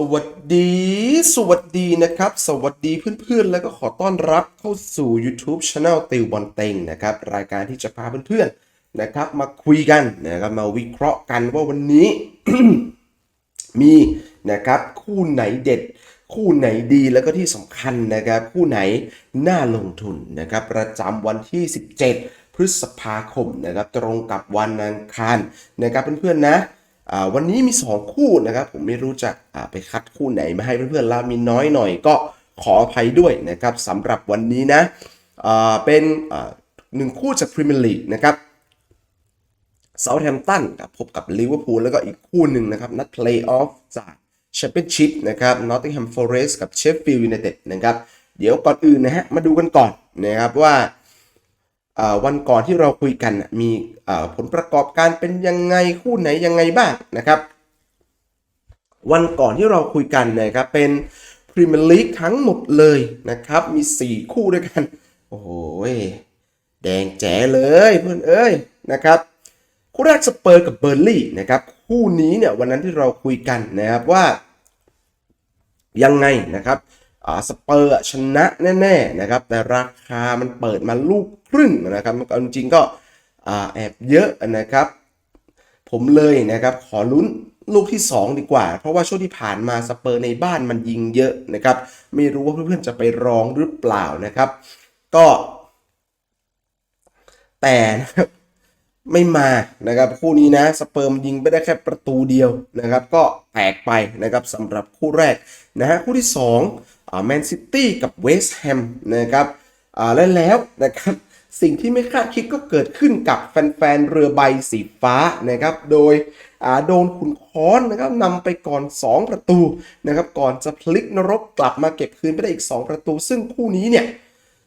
สวัสดี สวัสดีนะครับ สวัสดีเพื่อนๆ แล้วก็ขอต้อนรับเข้าสู่ YouTube Channel ติวบอลเต็งนะครับ รายการที่จะพาเพื่อนๆนะครับ มาคุยกันนะครับมาวิเคราะห์กันว่าวันนี้ มีนะครับ คู่ไหนเด็ด คู่ไหนดีแล้วก็ที่สำคัญนะครับ คู่ไหนน่าลงทุนนะครับ ประจำวันที่ 17 พฤษภาคมนะครับ ตรงกับวันอังคารนะครับเพื่อนๆนะ วันนี้มี 2 คู่นะครับ ผมไม่รู้จะไปคัดคู่ไหนมาให้เพื่อนๆแล้วมีน้อยหน่อยก็ขออภัยด้วยนะครับสำหรับวันนี้นะเป็นหนึ่งคู่จากพรีเมียร์ลีกนะครับเซาท์แฮมป์ตันกับพบกับลิเวอร์พูลแล้วก็อีกคู่หนึ่งนะครับ นัดเพลย์ออฟจากแชมเปี้ยนชิพนะครับนอตติงแฮมฟอเรสต์กับเชฟฟิลด์ยูไนเต็ดนะครับ เดี๋ยวก่อนอื่นนะฮะ มาดูกันก่อนนะครับว่า วันก่อนที่เราคุยกันมีผลประกอบการเป็นยังไงคู่ไหนยังไงบ้างนะครับ วันก่อนที่เราคุยกันนะครับเป็นพรีเมียร์ลีกทั้งหมดเลยนะครับ มี 4 คู่ด้วยกัน โอ้โหแดงแจ๋เลยเพื่อนเอ้ยนะครับคู่แรกสเปอร์กับเบอร์ลี่นะครับคู่นี้เนี่ยวันนั้นที่เราคุยกันนะครับว่ายังไงนะครับ สเปอร์ชนะแน่ๆนะครับแต่ราคามันเปิดมาลูกครึ่งนะครับก็จริงก็อ่าแอบเยอะนะครับ ผมเลยนะครับขอลุ้นลูกที่ 2 ดีกว่า เพราะว่าช่วงที่ผ่านมาสเปอร์ในบ้านมันยิงเยอะนะครับ ไม่รู้ว่าเพื่อนๆจะไปรองหรือเปล่านะครับ ก็ แต่นะครับไม่มานะครับคู่นี้นะสเปิร์มยิงไปได้แค่ประตูเดียวนะครับ ก็แตกไปนะครับสำหรับคู่แรกนะฮะคู่ที่2อ่า แมนซิตี้กับเวสต์แฮมนะครับและแล้วนะครับสิ่งที่ไม่คาดคิดก็เกิดขึ้นกับแฟนๆ เรือใบสีฟ้านะครับ โดยโดนขุนค้อนนะครับนำไปก่อน 2 ประตูนะครับ ก่อนจะพลิกนรกกลับมาเก็บคืนไปได้อีก 2 ประตู ซึ่งคู่นี้เนี่ย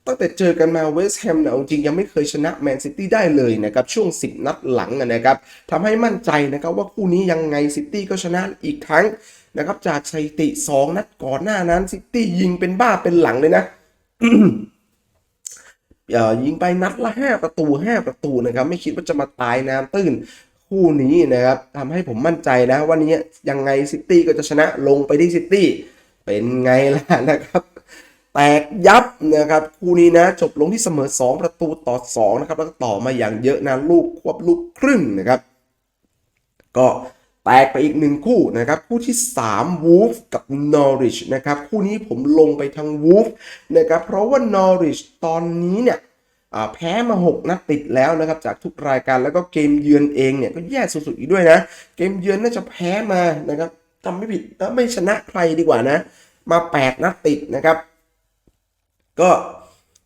ตั้งแต่เจอกันมาเวสต์แฮมเนี่ยจริงยังไม่เคยชนะแมนซิตี้ได้เลยนะครับ ช่วง 10 นัดหลังนะครับทำให้มั่นใจนะครับว่าคู่นี้ยังไงซิตี้ก็ชนะอีกครั้ง นะครับจากสถิติ 2 นัดก่อนหน้านั้นซิตี้ยิงเป็นบ้าเป็นหลังเลยนะเออยิงไปนัดละ 5 ประตู 5 ประตูนะครับ ไม่คิดว่าจะมาตายน้ำตื้นคู่นี้นะครับทำให้ผมมั่นใจนะว่านี้ยังไงซิตี้ก็จะชนะลงไปที่ซิตี้เป็นไงล่ะนะครับแตกยับนะครับคู่นี้นะจบลงที่เสมอ 2 ประตูต่อ 2 นะครับ แล้วก็ต่อมาอย่างเยอะนะลูกควบลูกครึ่งนะครับ ก็ แตกไปอีกหนึ่งคู่นะครับ คู่ที่ 3 Wolf กับ Norwich นะครับ คู่นี้ผมลงไปทาง Wolf นะครับ เพราะว่า Norwich ตอนนี้เนี่ยแพ้มา 6 นัดติดแล้วนะครับ จากทุกรายการแล้วก็เกมเยือนเองเนี่ยก็แย่สุดๆอีกด้วยนะ เกมเยือนน่าจะแพ้มานะครับจำไม่ผิดแล้วไม่ชนะใครดีกว่านะ มา 8 นัดติดนะครับ ก็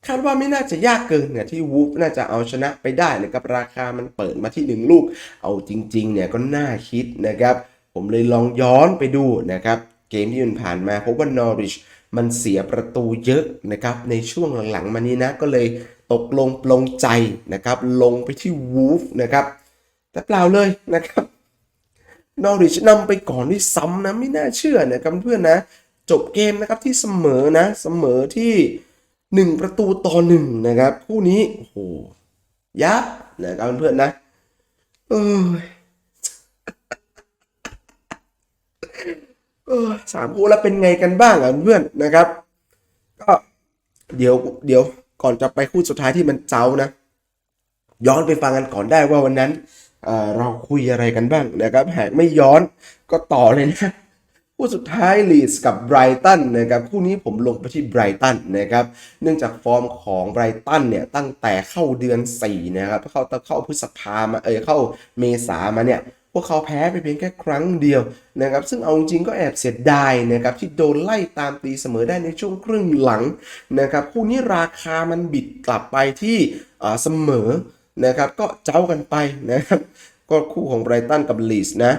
คาดว่าไม่น่าจะยากเกินเนี่ยที่วูฟน่าจะเอาชนะไปได้นะครับราคามันเปิดมาที่ 1 ลูก เอาจริงๆเนี่ยก็น่าคิดนะครับ ผมเลยลองย้อนไปดูนะครับ เกมที่มันผ่านมาพบว่านอริชมันเสียประตูเยอะนะครับในช่วงหลังๆมานี้นะก็เลยตกลงปลงใจนะครับลงไปที่วูฟนะครับแต่เปล่าเลยนะครับนอริชนำไปก่อนด้วยซ้ำนะไม่น่าเชื่อนะครับเพื่อนนะ จบเกมนะครับที่เสมอนะเสมอที่ 1 ประตูต่อหนึ่งนะครับ คู่นี้โอ้โหยับนะครับเพื่อนๆนะเออเออสามคู่แล้วเป็นไงกันบ้างอะเพื่อนนะครับ ก็เดี๋ยวเดี๋ยวก่อนจะไปคู่สุดท้ายที่มันเจ้านะ ย้อนไปฟังกันก่อนได้ว่าวันนั้นเเราคุยอะไรกันบ้างนะครับ หากไม่ย้อนก็ต่อเลยนะ คู่สุดท้ายลีสกับไบรตันนะครับคู่นี้ผมลงไปที่ไบรตันนะครับเนื่องจากฟอร์มของไบรตันเนี่ยตั้งแต่เข้าเดือน4นะครับเข้าเข้าพฤษภามาเออเข้าเมษามาเนี่ยพวกเขาแพ้ไปเพียงแค่ครั้งเดียวนะครับซึ่งเอาจริงก็แอบเสียดายนะครับที่โดนไล่ตามตีเสมอได้ในช่วงครึ่งหลังนะครับคู่นี้ราคามันบิดกลับไปที่อ่าเสมอนะครับก็เจ้ากันไปนะครับก็คู่ของไบรตันกับลีสนะ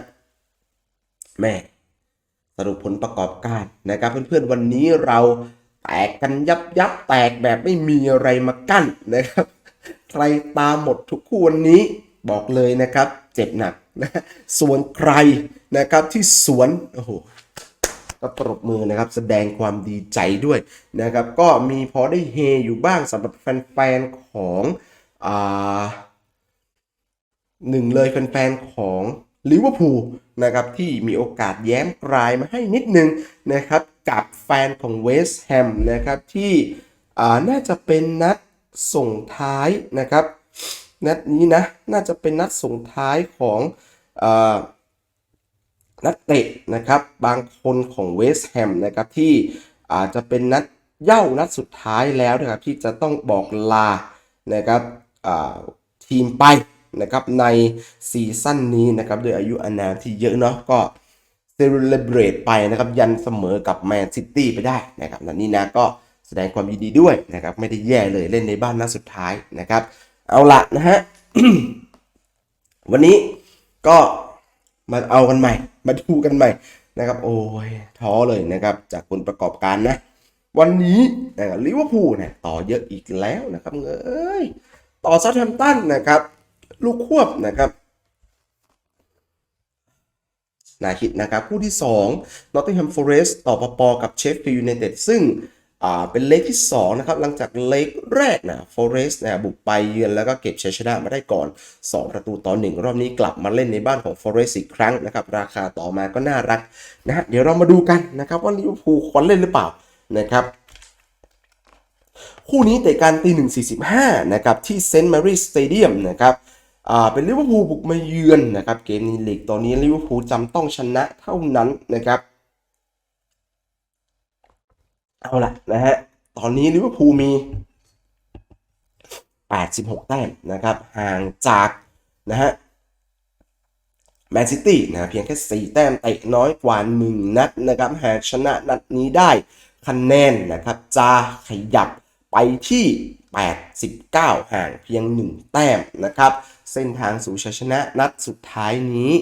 แม่ สรุปผลประกอบการนะครับ เพื่อนๆวันนี้เราแตกกันยับยับแตกแบบไม่มีอะไรมากั้นนะครับ ใครตามหมดทุกคู่วันนี้บอกเลยนะครับ เจ็บหนักนะส่วนใครนะครับที่สวนโอ้โหก็ปรบมือนะครับแสดงความดีใจด้วยนะครับ ก็มีพอได้เฮอยู่บ้างสำหรับแฟนๆของอ่าหนึ่งเลยแฟนๆของลิเวอร์พูล นะครับที่มีโอกาสแย้มกลายมาให้นิดนึงนะครับกับแฟนของเวสต์แฮมนะครับที่น่าจะเป็นนัดส่งท้ายนะครับนัดนี้นะน่าจะเป็นนัดส่งท้ายของอนักเตะนะครับบางคนของเวสต์แฮมนะครับที่อาจจะเป็นนัดเย่านัดสุดท้ายแล้วนะครับที่จะต้องบอกลานะครับทีมไป นะครับในซีซั่นนี้นะครับด้วยอายุอานามที่เยอะเนาะก็เซเลบรตไปนะครับยันเสมอกับแมนซิตี้ไปได้นะครับนัดนี้นะก็แสดงความยินดีด้วยนะครับไม่ได้แย่เลยเล่นในบ้านนัดสุดท้ายนะครับ เอาละนะฮะวันนี้ก็มาเอากันใหม่ มาดูกันใหม่นะครับ โอ้ยท้อเลยนะครับจากผลประกอบการนะ วันนี้นะครับลิเวอร์พูลเนี่ยต่อเยอะอีกแล้วนะครับเอ้ยต่อซัตแฮมป์ตันนะครับ ลูกควบนะครับนาคิดนะครับคู่ที่2 Nottingham Forest ต่อปปกับ Sheffield United ซึ่งเป็นเลกที่2นะครับหลังจากเลกแรกนะ Forest นะบุกไปเยือนแล้วก็เก็บชัยชนะมาได้ก่อน 2 ประตูต่อ 1 รอบนี้กลับมาเล่นในบ้านของ Forest อีกครั้งนะครับราคาต่อมาก็น่ารักนะฮะเดี๋ยวเรามาดูกันนะครับว่าลิเวอร์พูลควรเล่นหรือเปล่านะครับคู่นี้เตะกันตีหนึ่งสี่สิบห้านะครับที่เซนต์แมรี่สเตเดียมนะครับ เป็นลิเวอร์พูลบุกมาเยือนนะครับเกมนี้ลีกตอนนี้ลิเวอร์พูลจำต้องชนะเท่านั้นนะครับ เอาละนะฮะตอนนี้ลิเวอร์พูลมี 86 แต้มนะครับห่างจากนะฮะแมนซิตี้นะเพียงแค่ 4 แต้มเตะน้อยกว่า 1 นัดนะครับหากชนะนัดนี้ได้คะแนนนะครับจะขยับไปที่ 89 ห่างเพียง 1 แต้มนะครับ เส้นทางสู่ชัยชนะนัดสุดท้ายนี้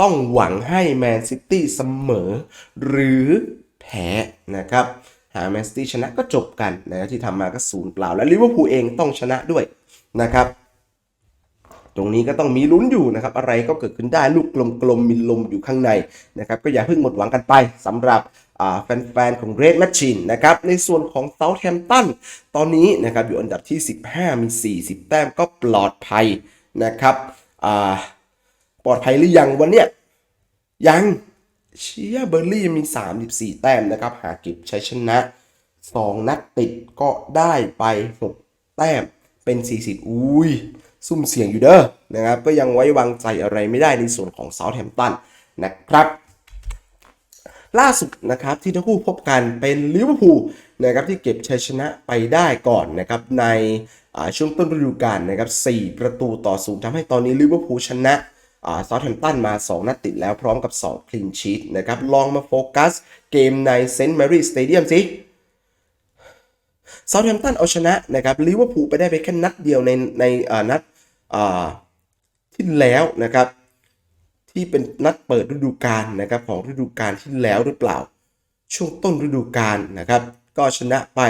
ต้องหวังให้แมนซิตี้เสมอ หรือแพ้นะครับ หากแมนซิตี้ชนะก็จบกันนะที่ทำมาก็ศูนย์เปล่า และลิเวอร์พูลเองต้องชนะด้วยนะครับ ตรงนี้ก็ต้องมีลุ้นอยู่นะครับ อะไรก็เกิดขึ้นได้ลูกกลมๆมีลมอยู่ข้างในนะครับก็อย่าเพิ่งหมดหวังกันไปสำหรับแฟนๆ ของ Red Machine นะครับ ในส่วนของ Southampton ตอนนี้นะครับอยู่อันดับที่ 15 มี 40 แต้มก็ปลอดภัย นะครับปลอดภัยหรือยังวันเนี้ยยังเชียเบอร์ลี่มี 34 แต้มนะครับ หากเก็บชัยชนะ 2 นัดติดก็ได้ไป 6 แต้มเป็น 40 อุ้ยซุ่มเสี่ยงอยู่เด้อนะครับ ก็ยังไว้วางใจอะไรไม่ได้ในส่วนของเซาท์แฮมป์ตันนะครับ ล่าสุดนะครับที่ทั้งคู่พบกันเป็นลิเวอร์พูลนะครับที่เก็บชัยชนะไปได้ก่อนนะครับใน ช่วงต้นฤดูกาลนะครับ4ประตูต่อศูนย์ทำให้ตอนนี้ลิเวอร์พูลชนะซาท์แฮมป์ตันมา 2 นัดติดแล้วพร้อมกับ 2 คลีนชีตนะครับลองมาโฟกัสเกมในเซนต์แมรี่สเตเดียมสิซาท์แฮมป์ตันเอาชนะนะครับลิเวอร์พูลไปได้ไปแค่นัดเดียวในในนัดอ่าที่แล้วนะครับที่เป็นนัดเปิดฤดูกาลนะครับของฤดูกาลที่แล้วหรือเปล่า ช่วงต้นฤดูกาลนะครับก็ชนะไป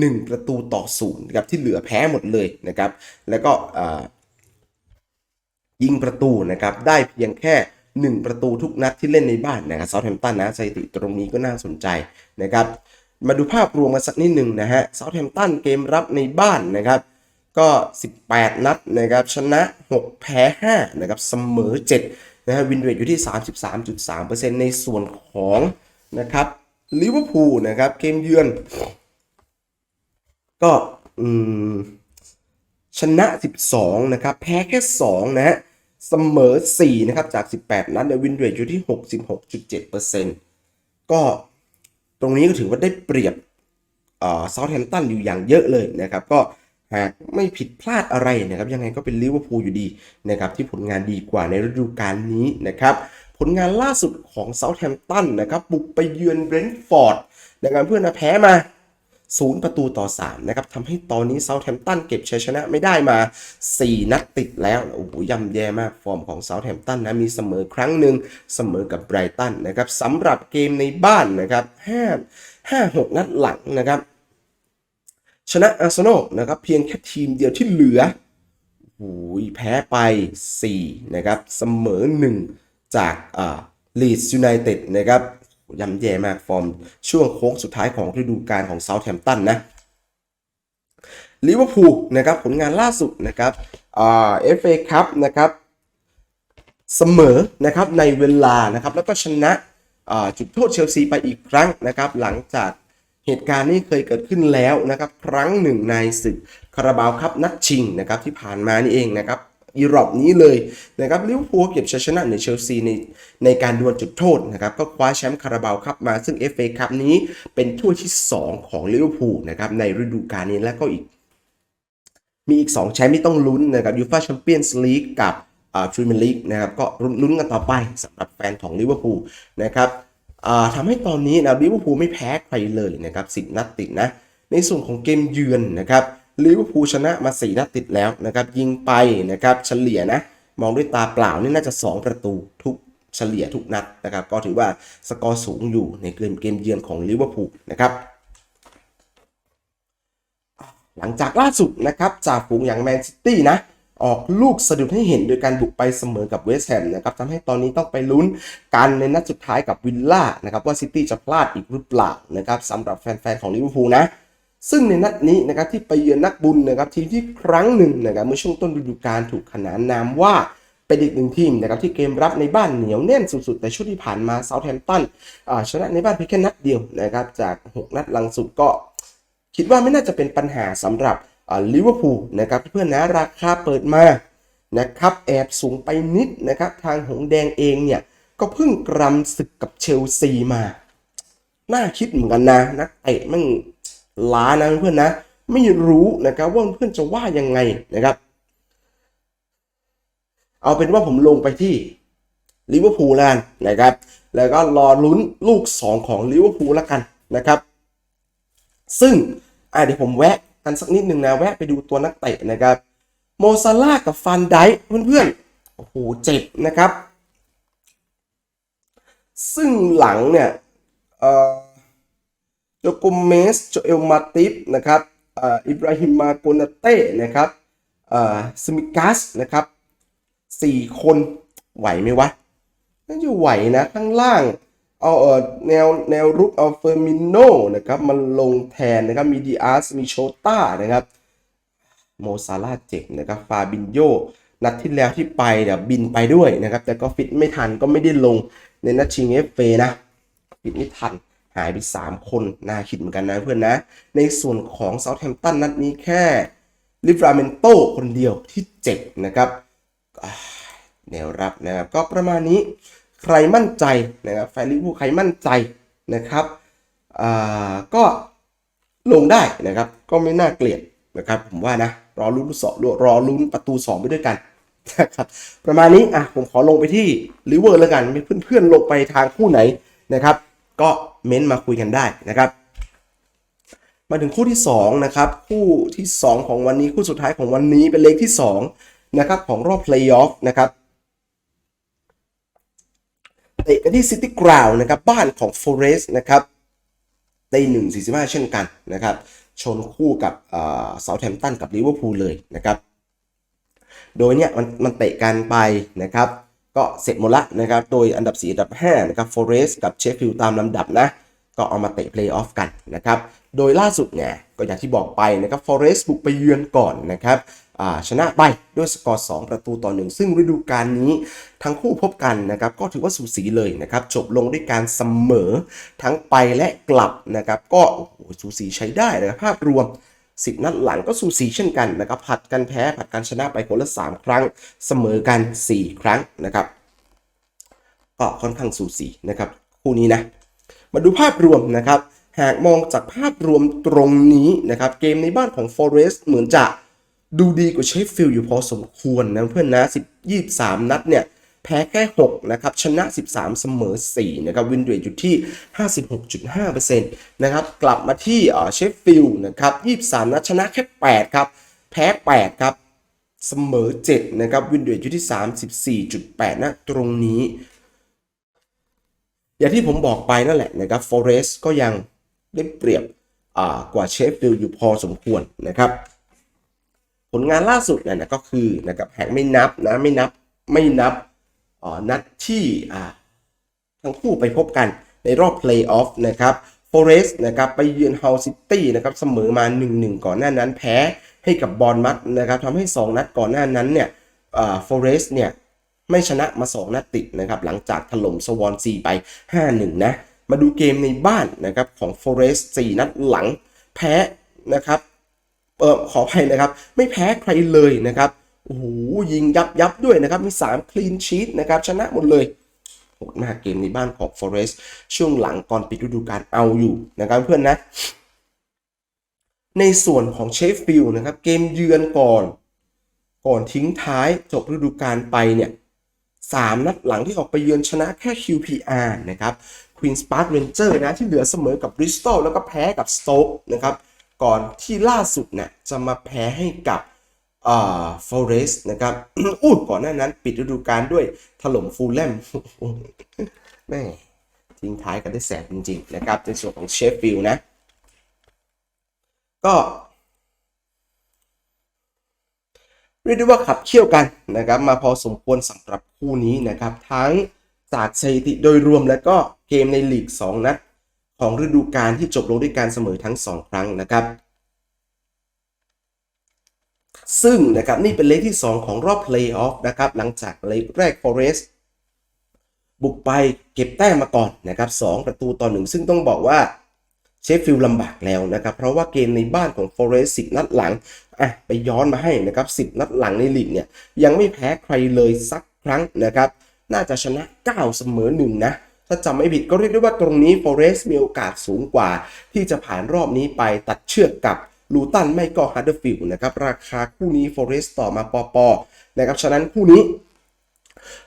1 ประตูต่อศูนย์นะครับที่เหลือแพ้หมดเลยนะครับ แล้วก็ยิงประตูนะครับได้เพียงแค่ 1 ประตูทุกนัดที่เล่นในบ้านนะครับเซาท์แฮมป์ตันนะสถิติตรงนี้ก็น่าสนใจนะครับมาดูภาพรวมกันสักนิดหนึ่งนะฮะเซาท์แฮมป์ตันเกมรับในบ้านนะครับก็ 18 นัดนะครับชนะ 6 แพ้ 5 นะครับเสมอ 7 นะฮะวินเรทอยู่ที่ 33.3%ในส่วนของนะครับลิเวอร์พูลนะครับเกมเยือน ก็ชนะ 12 นะครับ แพ้แค่ 2 นะฮะเสมอ 4 นะครับ จาก 18 นัดเนี่ยวินเรทอยู่ที่ 66.7%ก็ตรงนี้ก็ถือว่าได้เปรียบเซาท์แฮมป์ตันอยู่อย่างเยอะเลยนะครับ ก็หากไม่ผิดพลาดอะไรนะครับยังไงก็เป็นลิเวอร์พูลอยู่ดีนะครับที่ผลงานดีกว่าในฤดูกาลนี้นะครับ ผลงานล่าสุดของเซาท์แฮมป์ตันนะครับบุกไปเยือนเบรนท์ฟอร์ดนะครับเพื่อนนะแพ้มา ศูนย์ประตูต่อ 3 นะครับทำให้ตอนนี้เซาท์แฮมป์ตันเก็บชัยชนะไม่ได้มา 4 นัดติดแล้วโอ้โหย่ำแย่มากฟอร์มของเซาท์แฮมป์ตันนะมีเสมอครั้งหนึ่งเสมอกับไบรตันนะครับสำหรับเกมในบ้านนะครับ5 5 6 นัดหลังนะครับ ชนะอาร์เซนอลนะครับเพียงแค่ทีมเดียวที่เหลือโอ้ยแพ้ไป 4 นะครับ เสมอ 1 จากอ่าลีดส์ยูไนเต็ดนะครับ ย่ำแย่มากฟอร์มช่วงโค้งสุดท้ายของฤดูกาลของเซาท์แฮมป์ตันนะลิเวอร์พูลนะครับผลงานล่าสุดนะครับเอฟเอคัพนะครับเสมอนะครับในเวลานะครับแล้วก็ชนะจุดโทษเชลซีไปอีกครั้งนะครับหลังจากเหตุการณ์นี้เคยเกิดขึ้นแล้วนะครับครั้งหนึ่งในศึกคาราบาวครับนัดชิงนะครับที่ผ่านมานี่เองนะครับ ยุโรปนี้เลยนะครับลิเวอร์พูลเก็บชัยชนะเหนือเชลซีในในการดวลจุดโทษนะครับก็คว้าแชมป์คาราบาวครับมาซึ่ง FA คัพนี้เป็นถ้วยที่ 2 ของลิเวอร์พูลนะครับในฤดูกาลนี้และก็อีก มีอีก 2 แชมป์ที่ต้องลุ้นนะครับยูฟาแชมเปี้ยนส์ลีกกับอ่าพรีเมียร์ลีกนะครับก็ลุ้นกันต่อไปสำหรับแฟนของลิเวอร์พูลนะครับอ่าทำให้ตอนนี้นะลิเวอร์พูลไม่แพ้ใครเลยนะครับสินัดติดนะในส่วนของเกมเยือนนะครับ ลิเวอร์พูลชนะมา4นัดติดแล้วนะครับยิงไปนะครับเฉลี่ยนะมองด้วยตาเปล่านี่น่าจะ 2 ประตูทุกเฉลี่ยทุกนัดนะครับก็ถือว่าสกอร์สูงอยู่ในเกมเกมเยือนของลิเวอร์พูลนะครับหลังจากล่าสุดนะครับจากฝูงอย่างแมนซิตี้นะออกลูกสะดุดให้เห็นโดยการบุกไปเสมอกับเวสต์แฮมนะครับทำให้ตอนนี้ต้องไปลุ้นกันในนัดสุดท้ายกับวิลล่านะครับว่าซิตี้จะพลาดอีกหรือเปล่านะครับสำหรับแฟนๆของลิเวอร์พูลนะ ซึ่งในนัดนี้นะครับที่ไปเยือนนักบุญนะครับทีมที่ครั้งหนึ่งนะครับเมื่อช่วงต้นฤดูกาลถูกขนานนามว่าเป็นอีกหนึ่งทีมนะครับที่เกมรับในบ้านเหนียวแน่นสุดๆ แต่ช่วงที่ผ่านมาเซาท์แฮมป์ตันชนะในบ้านเพียงแค่นัดเดียวนะครับจาก 6 นัดหลังสุดก็คิดว่าไม่น่าจะเป็นปัญหาสำหรับลิเวอร์พูลนะครับเพื่อนนะราคาเปิดมานะครับแอบสูงไปนิดนะครับทางหงแดงเองเนี่ยก็เพิ่งกรำศึกกับเชลซีมา น่าคิดเหมือนกันนะนักเตะมัน ล้านะเพื่อนนะไม่รู้นะครับว่าเพื่อนจะว่ายังไงนะครับ เอาเป็นว่าผมลงไปที่ลิเวอร์พูลแล้วนนะครับ แล้วก็รอลุ้นลูก 2 ของลิเวอร์พูลแล้วกันนะครับ ซึ่งเดี๋ยวผมแวะกันสักนิดหนึ่งนะ แวะไปดูตัวนักเตะนะครับโมซาลากับฟันไดค์เพื่อนๆโอ้โหเจ็บนะครับ ซึ่งหลังเนี่ยเอ่อ โจโกเมสโจเอลมาติฟนะครับอิบราฮิมมาโกนาเต้นะครับสมิกัสนะครับสี่คนไหวไหมวะน่าจะไหวนะข้างล่างเอาเออแนวแนวรุกเอาเฟอร์มิโนนะครับมันลงแทนนะครับมีดีอาร์สมีโชต้านะครับโมซาลาเจ็บนะครับฟาบินโยนัดที่แล้วที่ไปเดี๋ยวบินไปด้วยนะครับ แต่ก็ฟิตไม่ทันก็ไม่ได้ลงในนัดชิงเอฟเฟนะ ฟิตไม่ทัน หายไป 3 คนน่าคิดเหมือนกันนะเพื่อนนะ ในส่วนของเซาท์แฮมป์ตันนัดนี้แค่ลิฟราเมนโตคนเดียวที่เจ็บนะครับแนวรับนะครับก็ประมาณนี้ใครมั่นใจนะครับแฟนลิเวอร์พูลใครมั่นใจนะครับก็ลงได้นะครับก็ไม่น่าเกลียดนะครับผมว่านะรอลุ้นสองรอลุ้นประตู 2 ไปด้วยกันนะครับประมาณนี้อะผมขอลงไปที่ลิเวอร์แล้วกันมีเพื่อนๆลงไปทางคู่ไหนนะครับ ก็เม้นต์มาคุยกันได้นะครับ มาถึงคู่ที่2นะครับคู่ที่ 2 ของวันนี้คู่สุดท้ายของวันนี้เป็นเลขที่2นะครับของรอบเพลย์ออฟนะครับเตะกันที่ซิตี้กราวนะครับบ้านของ Forest นะครับได้1 45เช่นกันนะครับชนคู่กับเซาท์แฮมป์ตันกับลิเวอร์พูลเลยนะครับโดยเนี่ยมันมันเตะกันไปนะครับ ก็เสร็จหมดละนะครับ โดยอันดับ 4 อันดับ 5 นะครับ Forest กับเชฟฟิลด์ตามลำดับนะ ก็เอามาเตะเพลย์ออฟกันนะครับ โดยล่าสุดเนี่ย ก็อย่างที่บอกไปนะครับ Forest บุกไปเยือนก่อนนะครับชนะไปด้วยสกอร์ 2 ประตูต่อ 1 ซึ่งฤดูกาลนี้ทั้งคู่พบกันนะครับ ก็ถือว่าสูสีเลยนะครับ จบลงด้วยการเสมอทั้งไปและกลับนะครับ ก็โอ้โหสูสีใช้ได้นะครับภาพรวม 10 นัดหลังก็สูสีเช่นกันนะครับผัดกันแพ้ผัดกันชนะไปคนละ 3 ครั้ง เสมอกัน 4 ครั้งนะครับก็ค่อนข้างสูสีนะครับคู่นี้นะมาดูภาพรวมนะครับ หากมองจากภาพรวมตรงนี้นะครับเกมในบ้านของ Forest เหมือนจะดูดีกว่าเชฟฟิลด์อยู่พอสมควรนะเพื่อนนะ10 23 นัดเนี่ย แพ้แค่6นะครับชนะ 13 เสมอ4นะครับวินเรทอยู่ที่ 56.5%นะครับกลับมาที่เชฟฟิลด์นะครับ23นัดชนะแค่ 8 ครับ แพ้ 8 ครับ เสมอ 7 นะครับวินเรทอยู่ที่ 34.8 นะตรงนี้ อย่างที่ผมบอกไปนั่นแหละนะครับ Forest ก็ยังได้เปรียบกว่าเชฟฟิลด์อยู่พอสมควรนะครับผลงานล่าสุดเนี่ยนะก็คือนะครับแหากไม่นับนะไม่นับไม่นับ นัดที่ทั้งคู่ไปพบกันในรอบเพลย์ออฟนะครับ Forest นะครับไปเยือน Hull City นะครับเสมอมา 1-1 ก่อนหน้านั้นแพ้ให้กับบอลมัดนะครับทำให้ 2 นัดก่อนหน้านั้นเนี่ยอ่า Forest เนี่ยไม่ชนะมา 2 นัดติดนะครับหลังจากถล่มสวอนซีไป 5-1 นะ มาดูเกมในบ้านนะครับของ Forest 4นัดหลังแพ้นะครับเออขออภัยนะครับ ไม่แพ้ใครเลยนะครับ โอ้โหยิงยับยับด้วยนะครับ มี 3 คลีนชีตนะครับ ชนะหมดเลยโหดมากเกมในบ้านของ Forest ช่วงหลังก่อนปิดฤดูกาลเอาอยู่นะครับเพื่อนนะ ในส่วนของเชฟฟิลด์นะครับ เกมเยือนก่อน ก่อนทิ้งท้ายจบฤดูกาลไปเนี่ยสามนัดหลังที่ออกไปเยือนชนะแค่ QPR นะครับ Queen's Park Ranger นะ ที่เหลือเสมอกับ Bristol แล้วก็แพ้กับ Stoke นะครับ ก่อนที่ล่าสุดเนี่ยจะมาแพ้ให้กับ อ่า Forest นะครับอู้ก่อนหน้านั้นปิดฤดูกาลด้วยถล่มฟูลแลมแม่ทิ้งท้ายกันได้แสบจริง ๆ นะครับในส่วนของเชฟฟิลนะ ก็เรียกได้ว่าขับเคี่ยวกันนะครับ มาพอสมควรสำหรับคู่นี้นะครับ ทั้งจากสถิติโดยรวมและก็เกมในลีก 2 นัดของฤดูกาลที่จบลงด้วยการเสมอทั้ง 2 ครั้งนะครับ ซึ่งนะครับนี่เป็นเลขที่ 2 ของรอบเพลย์ออฟนะครับหลังจากเลขแรก Forest บุกไปเก็บแต้มมาก่อนนะครับ2ประตูต่อ1ซึ่งต้องบอกว่าเชฟฟิลด์ลำบากแล้วนะครับ เพราะว่าเกมในบ้านของ Forest 10 นัดหลังอะไปย้อนมาให้นะครับ 10 นัดหลังในลีกเนี่ยยังไม่แพ้ใครเลยสักครั้งนะครับน่าจะชนะ 9 เสมอ1นะถ้าจำไม่ผิดก็เรียกได้ว่าตรงนี้ Forest มีโอกาสสูงกว่า ที่จะผ่านรอบนี้ไปตัดเชือกกับ ลูตันไม่ก็ฮัตเดอร์ฟิลด์นะครับราคาคู่นี้ Forest ต่อมาปอปอนะครับฉะนั้นคู่นี้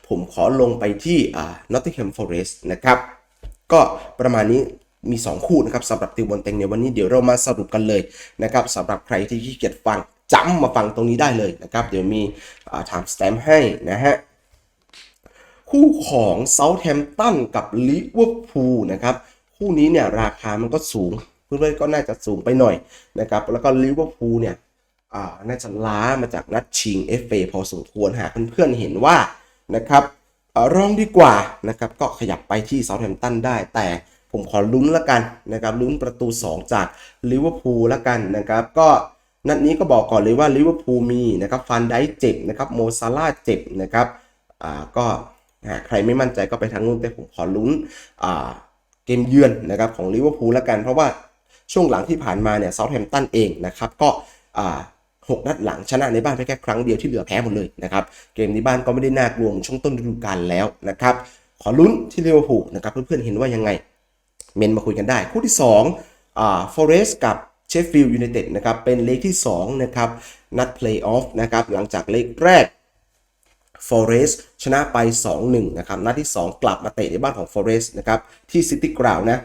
ผมขอลงไปที่อ่า Nottingham Forest นะครับก็ประมาณนี้มี 2 คู่นะครับสำหรับติวบอลเต็งในวันนี้เดี๋ยวเรามาสรุปกันเลยนะครับสำหรับใครที่ขี้เกียจฟังจำมาฟังตรงนี้ได้เลยนะครับ เดี๋ยวมีถามสแตมให้นะฮะคู่ของเซาท์แฮมป์ตันกับลิเวอร์พูลนะครับ คู่นี้เนี่ยราคามันก็สูง เพื่อนๆก็น่าจะสูงไปหน่อยนะครับแล้วก็ลิเวอร์พูลเนี่ยอ่าน่าจะล้ามาจากนัดชิง FA พอสมควรหากเพื่อนๆเห็นว่านะครับอ่อรองดีกว่านะครับก็ขยับไปที่เซาท์แฮมป์ตันได้ แต่ผมขอลุ้นละกันนะครับลุ้นประตู 2 จากลิเวอร์พูลละกันนะครับก็นัดนี้ก็บอกก่อนเลยว่าลิเวอร์พูลมีนะครับฟันไดเจ็บนะครับโมซาลาเจ็บนะครับอ่าก็ใครไม่มั่นใจก็ไปทางนู้นแต่ผมขอลุ้นอ่าเกมเยือนนะครับของลิเวอร์พูลละกันเพราะว่า ช่วงหลังที่ผ่านมาเนี่ยเซาท์แฮมป์ตันเองนะครับก็หกนัดหลังชนะในบ้านไปแค่ครั้งเดียวที่เหลือแพ้หมดเลยนะครับเกมในบ้านก็ไม่ได้น่ากลัวมช่วงต้นฤดูกาลแล้วนะครับขอลุ้นที่ลิเวอร์พูลนะครับเพื่อนๆเห็นว่ายังไงเมนมาคุยกันได้ คู่ที่2อ่าฟอเรสต์กับเชฟฟิลด์ยูไนเต็ดนะครับเป็นเลขที่2นะครับนัดเพลย์ออฟนะครับหลังจากเลขแรก Forest ชนะไป 2-1 นะครับนัดที่ 2 กลับมาเตะในบ้านของ Forest นะครับที่ City Ground นะ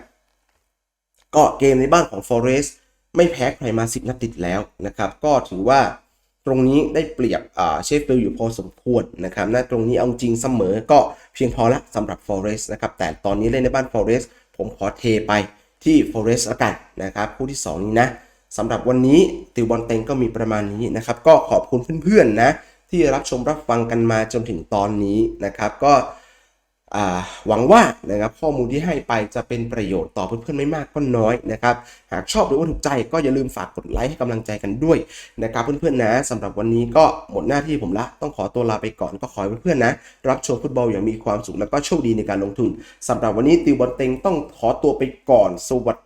ก็เกมในบ้านของ Forest ไม่แพ้ใครมา 10 นัดติดแล้วนะครับ ก็ถือว่าตรงนี้ได้เปรียบเชฟฟิลด์อยู่พอสมควรนะครับนะตรงนี้เอาจริงเสมอก็เพียงพอละสำหรับ Forest นะครับ แต่ตอนนี้เล่นในบ้าน Forest ผมขอเทไปที่ Forest ละกันนะครับ คู่ที่ 2 นี้นะสำหรับวันนี้ติวบอลเต็งก็มีประมาณนี้นะครับ ก็ขอบคุณเพื่อนๆนะที่รับชมรับฟังกันมาจนถึงตอนนี้นะครับ ก็ หวังว่านะครับข้อมูลที่ให้ไปจะเป็นประโยชน์ต่อเพื่อนๆไม่มากก็น้อยนะครับหากชอบหรือว่าถูกใจก็อย่าลืมฝากกดไลค์ให้กำลังใจกันด้วยนะครับเพื่อนๆนะสำหรับวันนี้ก็หมดหน้าที่ผมละต้องขอตัวลาไปก่อนก็ขอให้เพื่อนๆนะ รับชมฟุตบอลอย่างมีความสุขแล้วก็โชคดีในการลงทุนสำหรับวันนี้ติวบอลเต็งต้องขอตัวไปก่อนสวัสดี